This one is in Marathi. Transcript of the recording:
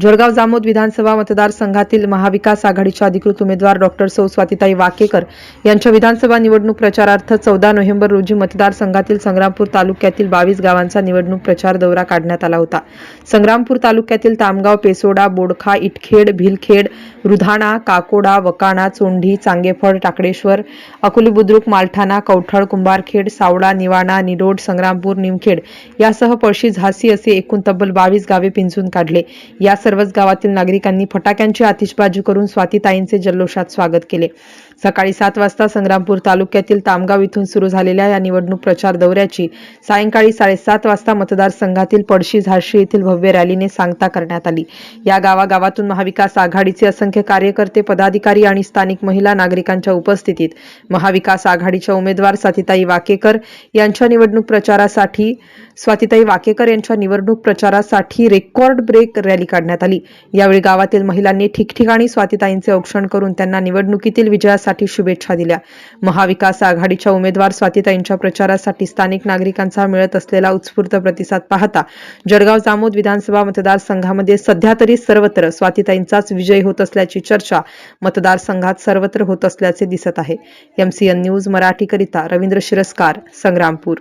जळगाव जामोद विधानसभा मतदारसंघातील महाविकास आघाडीच्या अधिकृत उमेदवार डॉक्टर सौ स्वातिताई वाकेकर यांच्या विधानसभा निवडणूक प्रचारार्थ चौदा नोव्हेंबर रोजी मतदारसंघातील संग्रामपूर तालुक्यातील बावीस गावांचा निवडणूक प्रचार दौरा काढण्यात आला होता. संग्रामपूर तालुक्यातील तामगाव पेसोडा बोडखा इटखेड भिलखेड रुधाणा काकोडा वकाणा चोंढी चांगेफळ टाकडेश्वर अकोली बुद्रुक मालठाणा कवठळ कुंभारखेड सावळा निवाणा निरोड संग्रामपूर निमखेड यासह पळशी झासी असे एकूण तब्बल बावीस गावे पिंजून काढले. या सर्वच गावातील नागरिकांनी फटाक्यांची आतिषबाजी करून स्वातीताईंचे जल्लोषात स्वागत केले. सकाळी सात वाजता संग्रामपूर तालुक्यातील तामगाव इथून सुरू झालेल्या या निवडणूक प्रचार दौऱ्याची सायंकाळी साडेसात वाजता मतदारसंघातील पडशी झाशी येथील भव्य रॅलीने सांगता करण्यात आली. या गावागावातून महाविकास आघाडीचे असंख्य कार्यकर्ते पदाधिकारी आणि स्थानिक महिला नागरिकांच्या उपस्थितीत महाविकास आघाडीच्या उमेदवार स्वातीताई वाकेकर यांच्या निवडणूक प्रचारासाठी स्वातिताई वाकेकर यांच्या निवडणूक प्रचारासाठी रेकॉर्ड ब्रेक रॅली काढण्यात आली. यावेळी गावातील महिलांनी ठिकठिकाणी स्वातिताईंचे औक्षण करून त्यांना निवडणुकीतील विजयासाठी शुभेच्छा दिल्या. महाविकास आघाडीच्या उमेदवार स्वातिताईंच्या प्रचारासाठी स्थानिक नागरिकांचा मिळत असलेला उत्स्फूर्त प्रतिसाद पाहता जळगाव जामोद विधानसभा मतदारसंघामध्ये सध्या तरी सर्वत्र स्वातिताईंचाच विजय होत असल्याची चर्चा मतदारसंघात सर्वत्र होत असल्याचे दिसत आहे. एमसीएन न्यूज मराठीकरिता रवींद्र शिरस्कार संग्रामपूर.